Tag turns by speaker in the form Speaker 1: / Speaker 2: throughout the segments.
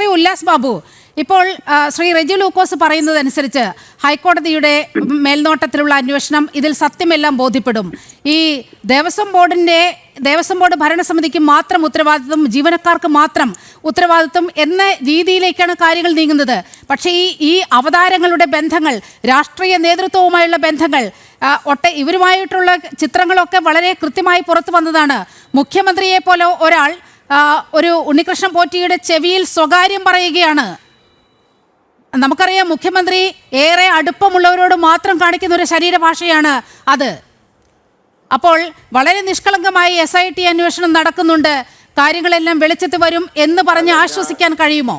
Speaker 1: ശ്രീ ഉല്ലാസ് ബാബു ഇപ്പോൾ ശ്രീ റെജി ലൂക്കോസ് പറയുന്നതനുസരിച്ച് ഹൈക്കോടതിയുടെ മേൽനോട്ടത്തിലുള്ള അന്വേഷണം ഇതിൽ സത്യമെല്ലാം ബോധ്യപ്പെടും. ഈ ദേവസ്വം ബോർഡിന്റെ ദേവസ്വം ബോർഡ് ഭരണസമിതിക്ക് മാത്രം ഉത്തരവാദിത്വം ജീവനക്കാർക്ക് മാത്രം ഉത്തരവാദിത്വം എന്ന രീതിയിലേക്കാണ് കാര്യങ്ങൾ നീങ്ങുന്നത്. പക്ഷേ ഈ ഈ അവതാരങ്ങളുടെ ബന്ധങ്ങൾ രാഷ്ട്രീയ നേതൃത്വവുമായുള്ള ബന്ധങ്ങൾ ഒട്ടെ ഇവരുമായിട്ടുള്ള ചിത്രങ്ങളൊക്കെ വളരെ കൃത്യമായി പുറത്തു വന്നതാണ്. മുഖ്യമന്ത്രിയെ പോലെ ഒരാൾ ഒരു ഉണ്ണികൃഷ്ണൻ പോറ്റിയുടെ ചെവിയിൽ സ്വകാര്യം പറയുകയാണ്. നമുക്കറിയാം മുഖ്യമന്ത്രി ഏറെ അടുപ്പമുള്ളവരോട് മാത്രം കാണിക്കുന്ന ഒരു ശരീരഭാഷയാണ് അത്. അപ്പോൾ വളരെ നിഷ്കളങ്കമായി എസ് ഐ ടി അന്വേഷണം നടക്കുന്നുണ്ട്. കാര്യങ്ങളെല്ലാം വെളിച്ചത്ത് വരും എന്ന് പറഞ്ഞ് ആശ്വസിക്കാൻ കഴിയുമോ?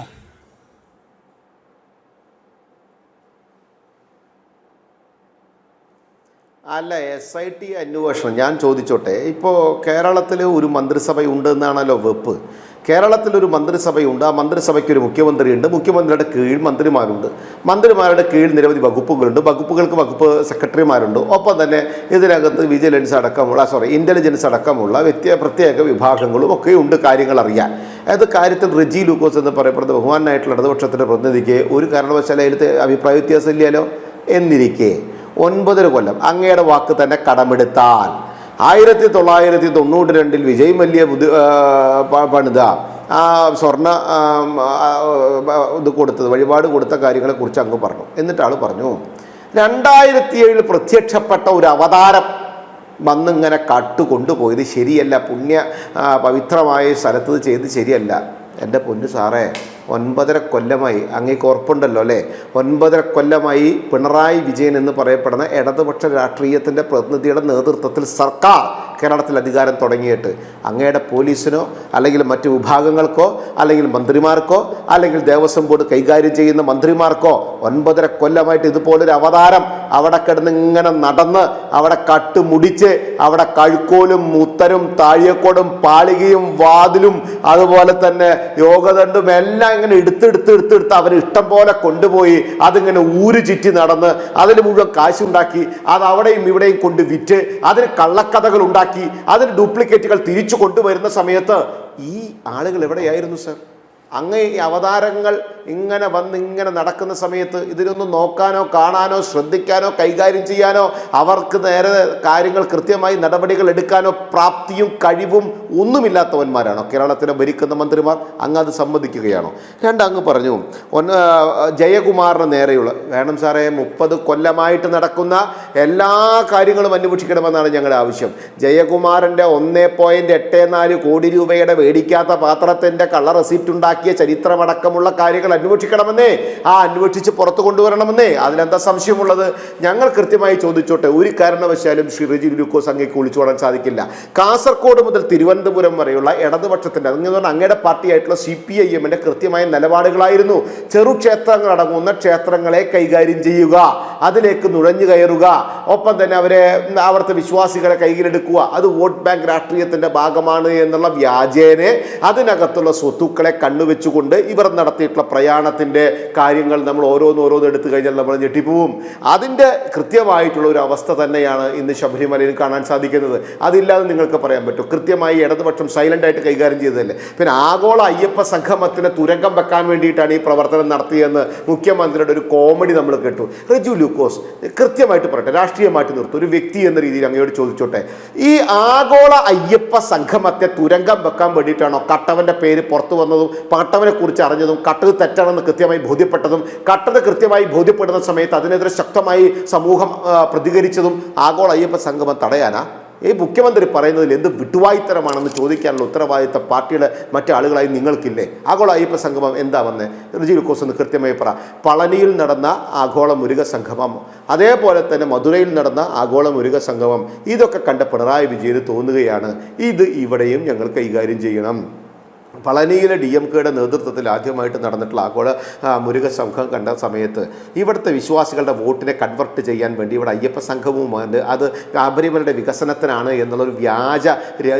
Speaker 2: അല്ല എസ് ഐ ടി അന്വേഷണം. ഞാൻ ചോദിച്ചോട്ടെ ഇപ്പോൾ കേരളത്തിൽ ഒരു മന്ത്രിസഭ ഉണ്ട് എന്നാണല്ലോ വെപ്പ് കേരളത്തിലൊരു മന്ത്രിസഭയുണ്ട് ആ മന്ത്രിസഭയ്ക്ക് ഒരു മുഖ്യമന്ത്രിയുണ്ട് മുഖ്യമന്ത്രിയുടെ കീഴിൽ മന്ത്രിമാരുണ്ട്. മന്ത്രിമാരുടെ കീഴിൽ നിരവധി വകുപ്പുകളുണ്ട് വകുപ്പുകൾക്ക് വകുപ്പ് സെക്രട്ടറിമാരുണ്ട്. ഒപ്പം തന്നെ ഇതിനകത്ത് വിജിലൻസ് അടക്കമുള്ള സോറി ഇന്റലിജൻസ് അടക്കമുള്ള വ്യത്യ പ്രത്യേക വിഭാഗങ്ങളും ഒക്കെ ഉണ്ട് കാര്യങ്ങൾ അറിയാൻ. അത് കാര്യത്തിൽ റിജി ലൂക്കോസ് എന്ന് പറയപ്പെടുന്ന ബഹുമാനായിട്ടുള്ള ഇടതുപക്ഷത്തിന്റെ പ്രതിനിധിക്ക് ഒരു കാരണവശാലും അഭിപ്രായ വ്യത്യാസം ഇല്ലല്ലോ? എന്നിരിക്കെ. ഒൻപതര കൊല്ലം അങ്ങയുടെ വാക്ക് തന്നെ കടമെടുത്താൽ. ആയിരത്തി തൊള്ളായിരത്തി തൊണ്ണൂറ്റി രണ്ടിൽ വിജയ് മല്യ പണിത ആ സ്വർണ ഇത് കൊടുത്തത് വഴിപാട് കൊടുത്ത കാര്യങ്ങളെക്കുറിച്ച് അങ്ങ് പറഞ്ഞു. എന്നിട്ട് ആൾ പറഞ്ഞു രണ്ടായിരത്തി ഏഴിൽ പ്രത്യക്ഷപ്പെട്ട ഒരു അവതാരം വന്നിങ്ങനെ കാട്ടു കൊണ്ടുപോയത് ശരിയല്ല. പുണ്യ പവിത്രമായ സ്ഥലത്ത് ചെയ്ത് ശരിയല്ല. എന്റെ പൊന്നു സാറേ ഒൻപതര കൊല്ലമായി അങ്ങേക്ക് ഉറപ്പുണ്ടല്ലോ അല്ലേ? ഒൻപതര കൊല്ലമായി പിണറായി വിജയൻ എന്ന് പറയപ്പെടുന്ന ഇടതുപക്ഷ രാഷ്ട്രീയത്തിന്റെ പ്രതിനിധിയുടെ നേതൃത്വത്തിൽ സർക്കാർ കേരളത്തിൽ അധികാരം തുടങ്ങിയിട്ട് അങ്ങയുടെ പോലീസിനോ അല്ലെങ്കിൽ മറ്റ് വിഭാഗങ്ങൾക്കോ അല്ലെങ്കിൽ മന്ത്രിമാർക്കോ അല്ലെങ്കിൽ ദേവസ്വം ബോർഡ് കൈകാര്യം ചെയ്യുന്ന മന്ത്രിമാർക്കോ ഒൻപതര കൊല്ലമായിട്ട് ഇതുപോലൊരു അവതാരം അവിടെ കിടന്ന് ഇങ്ങനെ നടന്ന് അവിടെ കട്ട് മുടിച്ച് അവിടെ കഴുക്കോലും മുത്തരും താഴിയക്കോടും പാളികയും വാതിലും അതുപോലെ തന്നെ യോഗദണ്ഡും എല്ലാം ഇങ്ങനെ എടുത്തെടുത്ത് എടുത്തെടുത്ത് അവർ ഇഷ്ടം പോലെ കൊണ്ടുപോയി അതിങ്ങനെ ഊര് ചുറ്റി നടന്ന് അതിന് മുഴുവൻ കാശുണ്ടാക്കി അത് അവിടെയും ഇവിടെയും കൊണ്ട് വിറ്റ് അതിന് കള്ളക്കഥകൾ ഉണ്ടാക്കി അതിന് ഡ്യൂപ്ലിക്കേറ്റുകൾ തിരിച്ചു കൊണ്ടുവരുന്ന സമയത്ത് ഈ ആളുകൾ എവിടെയായിരുന്നു സർ? അങ്ങ് ഈ അവതാരങ്ങൾ ഇങ്ങനെ വന്ന് ഇങ്ങനെ നടക്കുന്ന സമയത്ത് ഇതിനൊന്നും നോക്കാനോ കാണാനോ ശ്രദ്ധിക്കാനോ കൈകാര്യം ചെയ്യാനോ അവർക്ക് നേരെ കാര്യങ്ങൾ കൃത്യമായി നടപടികൾ എടുക്കാനോ പ്രാപ്തിയും കഴിവും ഒന്നുമില്ലാത്തവന്മാരാണോ? കേരളത്തിനെ ഭരിക്കുന്ന മന്ത്രിമാർ അങ്ങ് അത് സമ്മതിക്കുകയാണോ? രണ്ടങ്ങ് പറഞ്ഞു. ഒന്ന് ജയകുമാറിന് നേരെയുള്ള വേണം സാറേ മുപ്പത് കൊല്ലമായിട്ട് നടക്കുന്ന എല്ലാ കാര്യങ്ങളും അന്വേഷിക്കണമെന്നാണ് ഞങ്ങളുടെ ആവശ്യം. ജയകുമാറിന്റെ ഒന്നേ പോയിന്റ് എട്ട് നാല് കോടി രൂപയുടെ മേടിക്കാത്ത പാത്രത്തിന്റെ കള്ള റെസിപ്റ്റ് ഉണ്ടാക്കിയ ചരിത്രമടക്കമുള്ള കാര്യങ്ങൾ അന്വേഷിക്കണമെന്നേ? ആ അന്വേഷിച്ച് പുറത്തു കൊണ്ടുവരണമെന്നേ? അതിലെന്താ സംശയമുള്ളത്? ഞങ്ങൾ കൃത്യമായി ചോദിച്ചോട്ടെ. ഒരു കാരണവശാലും ശ്രീ റിജി ഗ്ലൂക്കോസ് അങ്ങേക്ക് ഒളിച്ചോടാൻ സാധിക്കില്ല. കാസർഗോഡ് മുതൽ തിരുവനന്തപുരം വരെയുള്ള ഇടതുപക്ഷത്തിന്റെ അതെന്ന് പറഞ്ഞാൽ അങ്ങയുടെ പാർട്ടിയായിട്ടുള്ള സി പി ഐ എമ്മിന്റെ കൃത്യമായ നിലപാടുകളായിരുന്നു. ചെറുക്ഷേത്രങ്ങൾ അടങ്ങുന്ന ക്ഷേത്രങ്ങളെ കൈകാര്യം ചെയ്യുക അതിലേക്ക് നുഴഞ്ഞു കയറുക ഒപ്പം തന്നെ അവരെ അവിടുത്തെ വിശ്വാസികളെ കൈകിലെടുക്കുക അത് വോട്ട് ബാങ്ക് രാഷ്ട്രീയത്തിന്റെ ഭാഗമാണ് എന്നുള്ള വ്യാജേനെ അതിനകത്തുള്ള സ്വത്തുക്കളെ കണ്ണുവെച്ചുകൊണ്ട് ഇവർ നടത്തിയിട്ടുള്ള പ്രയാണത്തിന്റെ കാര്യങ്ങൾ നമ്മൾ ഓരോന്ന് ഓരോന്ന് എടുത്തു കഴിഞ്ഞാൽ നമ്മൾ ഞെട്ടിപ്പോവും. അതിന്റെ കൃത്യമായിട്ടുള്ള ഒരു അവസ്ഥ തന്നെയാണ് ഇന്ന് ശബരിമലയിൽ കാണാൻ സാധിക്കുന്നത്. അതില്ലാതെ നിങ്ങൾക്ക് പറയാൻ പറ്റും. കൃത്യമായി ഇടതുപക്ഷം സൈലന്റായിട്ട് കൈകാര്യം ചെയ്തതല്ലേ? പിന്നെ ആഗോള അയ്യപ്പ സംഗമത്തിന് തുരങ്കം വെക്കാൻ വേണ്ടിയിട്ടാണ് ഈ പ്രവർത്തനം നടത്തിയെന്ന് മുഖ്യമന്ത്രിയുടെ ഒരു കോമഡി നമ്മൾ കേട്ടു. റിജു ലൂക്കോസ് കൃത്യമായിട്ട് പറയട്ടെ രാഷ്ട്രീയമായിട്ട് നിർത്തും. ഒരു വ്യക്തി എന്ന രീതിയിൽ അങ്ങയോട് ചോദിച്ചോട്ടെ. ഈ ആഗോള അയ്യപ്പ സംഗമത്തെ തുരങ്കം വെക്കാൻ വേണ്ടിയിട്ടാണോ കട്ടവന്റെ പേര് പുറത്തു വന്നതും കട്ടവനെ കുറിച്ച് അറിഞ്ഞതും കട്ടത് തെറ്റാണെന്ന് കൃത്യമായി ബോധ്യപ്പെട്ടതും കട്ടത് കൃത്യമായി ബോധ്യപ്പെടുന്ന സമയത്ത് അതിനെതിരെ ശക്തമായി സമൂഹം പ്രതികരിച്ചതും ആഗോള അയ്യപ്പ സംഗമം തടയാനാ? ഈ മുഖ്യമന്ത്രി പറയുന്നതിൽ എന്ത് വിട്ടുവായിത്തരമാണെന്ന് ചോദിക്കാനുള്ള ഉത്തരവാദിത്ത പാർട്ടിയുടെ മറ്റു ആളുകളായി നിങ്ങൾക്കില്ലേ? ആഗോള അയ്യപ്പ സംഗമം എന്താ വന്നേ? റിജി ലുക്കോസ് എന്ന് കൃത്യമായി പറ. പളനിയിൽ നടന്ന ആഗോള മുരുക സംഗമം അതേപോലെ തന്നെ മധുരയിൽ നടന്ന ആഗോള മുരുക സംഗമം ഇതൊക്കെ കണ്ട പിണറായി വിജയന് തോന്നുകയാണ്. ഇത് ഇവിടെയും ഞങ്ങൾ കൈകാര്യം ചെയ്യണം. പളനിയിലെ ഡി എം കെയുടെ നേതൃത്വത്തിൽ ആദ്യമായിട്ട് നടന്നിട്ടുള്ള ആഗോള മുരുക സംഘം കണ്ട സമയത്ത് ഇവിടുത്തെ വിശ്വാസികളുടെ വോട്ടിനെ കൺവെർട്ട് ചെയ്യാൻ വേണ്ടി ഇവിടെ അയ്യപ്പ സംഘവുമുണ്ട് അത് ശബരിമലയുടെ വികസനത്തിനാണ് എന്നുള്ളൊരു വ്യാജ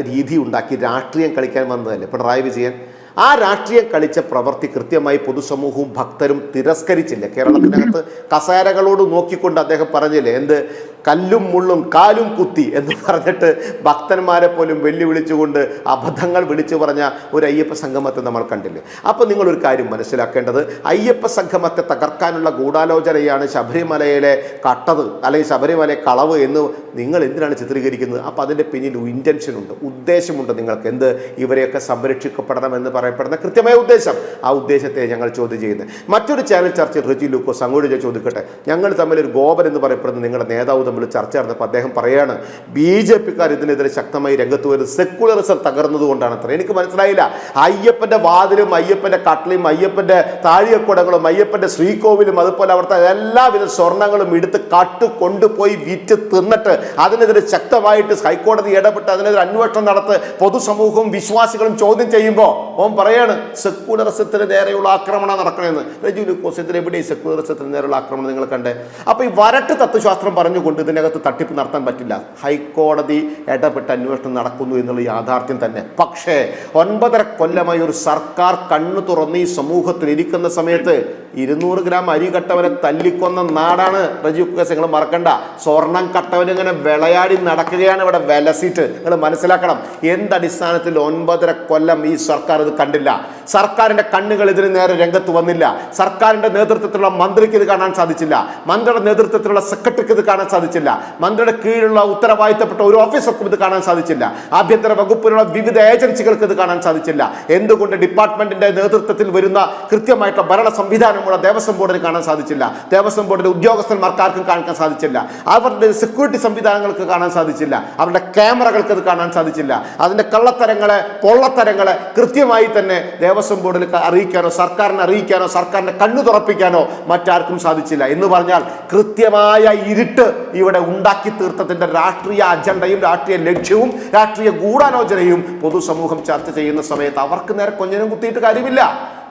Speaker 2: രീതി ഉണ്ടാക്കി രാഷ്ട്രീയം കളിക്കാൻ വന്നതല്ലേ പിണറായി വിജയൻ? ആ രാഷ്ട്രീയം കളിച്ച പ്രവൃത്തി കൃത്യമായി പൊതുസമൂഹവും ഭക്തരും തിരസ്കരിച്ചില്ല. കേരളത്തിനകത്ത് കസേരകളോട് നോക്കിക്കൊണ്ട് അദ്ദേഹം പറഞ്ഞില്ലേ എന്ത്? കല്ലും മുള്ളും കാലും കുത്തി എന്ന് പറഞ്ഞിട്ട് ഭക്തന്മാരെ പോലും വെല്ലുവിളിച്ചുകൊണ്ട് അബദ്ധങ്ങൾ വിളിച്ചു പറഞ്ഞ ഒരു അയ്യപ്പ സംഗമത്തെ നമ്മൾ കണ്ടില്ലേ? അപ്പോൾ നിങ്ങളൊരു കാര്യം മനസ്സിലാക്കേണ്ടത് അയ്യപ്പ സംഗമത്തെ തകർക്കാനുള്ള ഗൂഢാലോചനയാണ് ശബരിമലയിലെ കട്ടത് അല്ലെങ്കിൽ ശബരിമലയെ കളവ് എന്ന് നിങ്ങൾ എന്തിനാണ് ചിത്രീകരിക്കുന്നത്? അപ്പോൾ അതിന്റെ പിന്നിൽ ഇന്റൻഷൻ ഉണ്ട് ഉദ്ദേശമുണ്ട് നിങ്ങൾക്ക് എന്ത്? ഇവരെയൊക്കെ സംരക്ഷിക്കപ്പെടണം എന്ന് പറയപ്പെടുന്ന കൃത്യമായ ഉദ്ദേശം. ആ ഉദ്ദേശത്തെ ഞങ്ങൾ ചോദ്യം ചെയ്യുന്നത്. മറ്റൊരു ചാനൽ ചർച്ചയിൽ റിജി ലൂക്കോസ് അങ്ങോട്ട് ചോദിക്കട്ടെ? ഞങ്ങൾ തമ്മിൽ ഒരു ഗോപൻ എന്ന് പറയപ്പെടുന്ന നിങ്ങളുടെ നേതാവ് തമ്മിൽ ചർച്ച നടന്നപ്പോൾ അദ്ദേഹം പറയാണ് ബി ജെ പിക്കാർ ഇതിനെതിരെ ശക്തമായി രംഗത്ത് വരുന്നത് സെക്കുലറിസം തകർന്നതുകൊണ്ടാണ് അത്ര. എനിക്ക് മനസ്സിലായില്ല. അയ്യപ്പന്റെ വാതിലും അയ്യപ്പന്റെ കട്ടിലും അയ്യപ്പന്റെ താഴിയക്കുടങ്ങളും അയ്യപ്പന്റെ ശ്രീകോവിലും അതുപോലെ അവിടുത്തെ എല്ലാവിധ സ്വർണങ്ങളും എടുത്ത് കട്ട് കൊണ്ടുപോയി വിറ്റ് തിന്നിട്ട് അതിനെതിരെ ശക്തമായിട്ട് ഹൈക്കോടതി ഇടപെട്ട് അതിനെതിരെ അന്വേഷണം നടത്ത് പൊതുസമൂഹവും വിശ്വാസികളും ചോദ്യം ചെയ്യുമ്പോൾ ഓൻ പറയാണ് സെക്കുലറിസത്തിന് നേരെയുള്ള ആക്രമണം നടക്കണമെന്ന് രജു ലൂക്കോസ് ഇതിൽ എവിടെ സെക്കുലറിസത്തിന് നേരെയുള്ള ആക്രമണം നിങ്ങൾ കണ്ടേ. അപ്പോൾ ഈ വരട്ട് തത്വശാസ്ത്രം പറഞ്ഞുകൊണ്ട് ഇതിനകത്ത് തട്ടിപ്പ് നടത്താൻ പറ്റില്ല. ഹൈക്കോടതി ഇടപെട്ട് അന്വേഷണം നടക്കുന്നു എന്നുള്ള യാഥാർത്ഥ്യം തന്നെ. പക്ഷേ ഒൻപതര കൊല്ലമായി ഒരു സർക്കാർ കണ്ണു തുറന്ന് ഈ സമൂഹത്തിൽ ഇരിക്കുന്ന സമയത്ത് ഇരുന്നൂറ് ഗ്രാം അരി കട്ടവനെ തല്ലിക്കൊന്ന നാടാണ് റജീവ് കുക്കേസ്. നിങ്ങൾ മറക്കണ്ട. സ്വർണം കട്ടവൻ ഇങ്ങനെ വിളയാടി നടക്കുകയാണ് ഇവിടെ വിലസീറ്റ്. നിങ്ങൾ മനസ്സിലാക്കണം. എന്തടിസ്ഥാനത്തിൽ ഒൻപതര കൊല്ലം ഈ സർക്കാർ ഇത് കണ്ടില്ല? സർക്കാരിന്റെ കണ്ണുകൾ ഇതിന് നേരെ രംഗത്ത് വന്നില്ല. സർക്കാരിന്റെ നേതൃത്വത്തിലുള്ള മന്ത്രിക്ക് ഇത് കാണാൻ സാധിച്ചില്ല. മന്ത്രിയുടെ നേതൃത്വത്തിലുള്ള സെക്രട്ടറിക്ക് ഇത് കാണാൻ സാധിച്ചില്ല. മന്ത്രിയുടെ കീഴിലുള്ള ഉത്തരവാദിത്തപ്പെട്ട ഒരു ഓഫീസർക്കും ഇത് കാണാൻ സാധിച്ചില്ല. ആഭ്യന്തര വകുപ്പിലുള്ള വിവിധ ഏജൻസികൾക്ക് ഇത് കാണാൻ സാധിച്ചില്ല. എന്തുകൊണ്ട് ഡിപ്പാർട്ട്മെന്റിന്റെ നേതൃത്വത്തിൽ വരുന്ന കൃത്യമായിട്ടുള്ള ഭരണ സംവിധാനമുള്ള ദേവസ്വം ബോർഡിന് കാണാൻ സാധിച്ചില്ല? ദേവസ്വം ബോർഡിന്റെ ഉദ്യോഗസ്ഥന്മാർക്ക് ആർക്കും കാണിക്കാൻ സാധിച്ചില്ല. അവരുടെ സെക്യൂരിറ്റി സംവിധാനങ്ങൾക്ക് കാണാൻ സാധിച്ചില്ല. അവരുടെ ക്യാമറകൾക്ക് ഇത് കാണാൻ സാധിച്ചില്ല. അതിന്റെ കള്ളത്തരങ്ങളെ പൊള്ളത്തരങ്ങളെ കൃത്യമായി തന്നെ ദേവസ്വം ബോർഡിൽ അറിയിക്കാനോ സർക്കാരിനെ അറിയിക്കാനോ സർക്കാരിന്റെ കണ്ണു തുറപ്പിക്കാനോ മറ്റാർക്കും സാധിച്ചില്ല. എന്ന് പറഞ്ഞാൽ കൃത്യമായ ഇരുട്ട് ഇവിടെ ഉണ്ടാക്കി തീർത്തതിന്റെ രാഷ്ട്രീയ അജണ്ടയും രാഷ്ട്രീയ ലക്ഷ്യവും രാഷ്ട്രീയ ഗൂഢാലോചനയും പൊതുസമൂഹം ചർച്ച ചെയ്യുന്ന സമയത്ത് അവർക്ക് നേരെ കൊഞ്ഞനും കുത്തിയിട്ട് കാര്യമില്ല.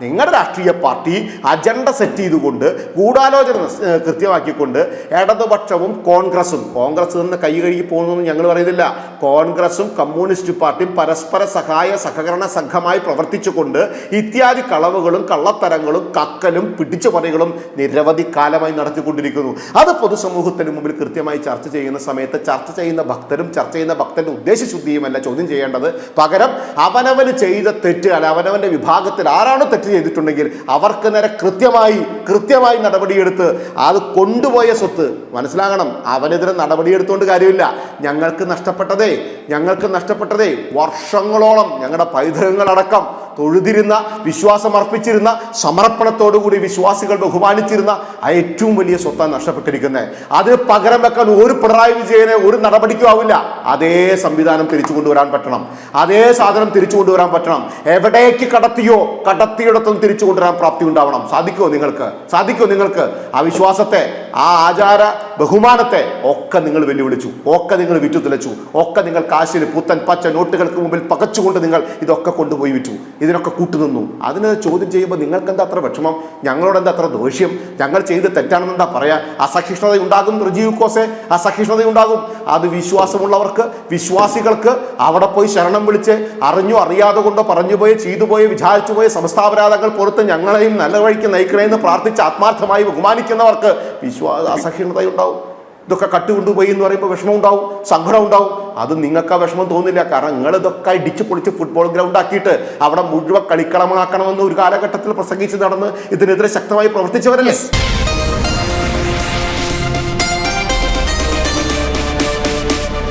Speaker 2: നിങ്ങളുടെ രാഷ്ട്രീയ പാർട്ടി അജണ്ട സെറ്റ് ചെയ്തുകൊണ്ട് ഗൂഢാലോചന കൃത്യമാക്കിക്കൊണ്ട് ഇടതുപക്ഷവും കോൺഗ്രസും കോൺഗ്രസ് നിന്ന് കൈ കഴുകി പോകുന്നതെന്ന് ഞങ്ങൾ പറയുന്നില്ല. കോൺഗ്രസും കമ്മ്യൂണിസ്റ്റ് പാർട്ടിയും പരസ്പര സഹായ സഹകരണ സംഘമായി പ്രവർത്തിച്ചുകൊണ്ട് ഇത്യാദി കളവുകളും കള്ളത്തരങ്ങളും കക്കലും പിടിച്ചുപറികളും നിരവധി കാലമായി നടത്തിക്കൊണ്ടിരിക്കുന്നു. അത് പൊതുസമൂഹത്തിന് മുമ്പിൽ കൃത്യമായി ചർച്ച ചെയ്യുന്ന സമയത്ത് ചർച്ച ചെയ്യുന്ന ഭക്തരും ചർച്ച ചെയ്യുന്ന ഭക്തന്റെ ഉദ്ദേശശുദ്ധിയുമല്ല ചോദ്യം ചെയ്യേണ്ടത്. പകരം അവനവന് ചെയ്ത തെറ്റ് അല്ല അവനവന്റെ വിഭാഗത്തിൽ ആരാണ് തെറ്റ് ചെയ്തിട്ടുണ്ടെങ്കിൽ അവർക്ക് നേരെ കൃത്യമായി കൃത്യമായി നടപടിയെടുത്ത് അത് കൊണ്ടുപോയ സ്വത്ത് മനസ്സിലാകണം അവനെതിരെ നടപടിയെടുത്തുകൊണ്ട് കാര്യമില്ല. ഞങ്ങൾക്ക് നഷ്ടപ്പെട്ടതേ ഞങ്ങൾക്ക് നഷ്ടപ്പെട്ടതേ വർഷങ്ങളോളം ഞങ്ങളുടെ പൈതൃകങ്ങളടക്കം തൊഴുതിരുന്ന വിശ്വാസം അർപ്പിച്ചിരുന്ന സമർപ്പണത്തോടുകൂടി വിശ്വാസികൾ ബഹുമാനിച്ചിരുന്ന ആ ഏറ്റവും വലിയ സ്വത്താണ് നഷ്ടപ്പെട്ടിരിക്കുന്നത്. അത് പകരം വെക്കാൻ ഒരു പിണറായി വിജയനെ ഒരു നടപടിക്കും ആവില്ല. അതേ സംവിധാനം തിരിച്ചു കൊണ്ടുവരാൻ പറ്റണം. അതേ സാധനം തിരിച്ചു കൊണ്ടുവരാൻ പറ്റണം. എവിടേക്ക് കടത്തിയോ കടത്തിയിടത്തും തിരിച്ചു കൊണ്ടുവരാൻ പ്രാപ്തി ഉണ്ടാവണം. സാധിക്കുമോ നിങ്ങൾക്ക്? സാധിക്കുമോ നിങ്ങൾക്ക്? ആ വിശ്വാസത്തെ ആ ആചാര ബഹുമാനത്തെ ഒക്കെ നിങ്ങൾ വെല്ലുവിളിച്ചു ഒക്കെ നിങ്ങൾ വിറ്റു തുലച്ചു ഒക്കെ നിങ്ങൾ കാശിൽ പുത്തൻ പച്ച നോട്ടുകൾക്ക് മുമ്പിൽ പകച്ചുകൊണ്ട് നിങ്ങൾ ഇതൊക്കെ കൊണ്ടുപോയി വിറ്റു ഇതിനൊക്കെ കൂട്ടുനിന്നു. അതിന് ചോദ്യം ചെയ്യുമ്പോൾ നിങ്ങൾക്ക് എന്താ അത്ര വിഷമം? ഞങ്ങളോട് എന്താ അത്ര ദോഷ്യം? ഞങ്ങൾ ചെയ്ത് തെറ്റാണെന്ന് എന്താ പറയാ? അസഹിഷ്ണുത ഉണ്ടാകും റിജീവ് കോസെ അസഹിഷ്ണുത ഉണ്ടാകും. അത് വിശ്വാസമുള്ളവർക്ക് വിശ്വാസികൾക്ക് അവിടെ പോയി ശരണം വിളിച്ച് അറിഞ്ഞു അറിയാതെ കൊണ്ടോ പറഞ്ഞു പോയി ചെയ്തു പോയി വിചാരിച്ചു പോയ സംസ്ഥാപരാധങ്ങൾ പുറത്ത് ഞങ്ങളെയും നല്ല വഴിക്ക് നയിക്കണേ എന്ന് പ്രാർത്ഥിച്ച് ആത്മാർത്ഥമായി ബഹുമാനിക്കുന്നവർക്ക് വിശ്വാസ അസഹിഷ്ണുതയുണ്ടാവും ഇതൊക്കെ കട്ടുകൊണ്ടുപോയി എന്ന് പറയുമ്പോൾ വിഷമം ഉണ്ടാവും സങ്കടം ഉണ്ടാവും അത് നിങ്ങൾക്ക് ആ വിഷമം തോന്നില്ല. കാരണം നിങ്ങൾ ഇതൊക്കെ ഇടിച്ച് പൊളിച്ച് ഫുട്ബോൾ ഗ്രൗണ്ട് ആക്കിയിട്ട് അവിടെ മുഴുവൻ കളിക്കളമാക്കണമെന്ന് ഒരു കാലഘട്ടത്തിൽ പ്രസംഗിച്ച് നടന്ന് ഇതിനെതിരെ ശക്തമായി പ്രവർത്തിച്ചവരല്ലേ?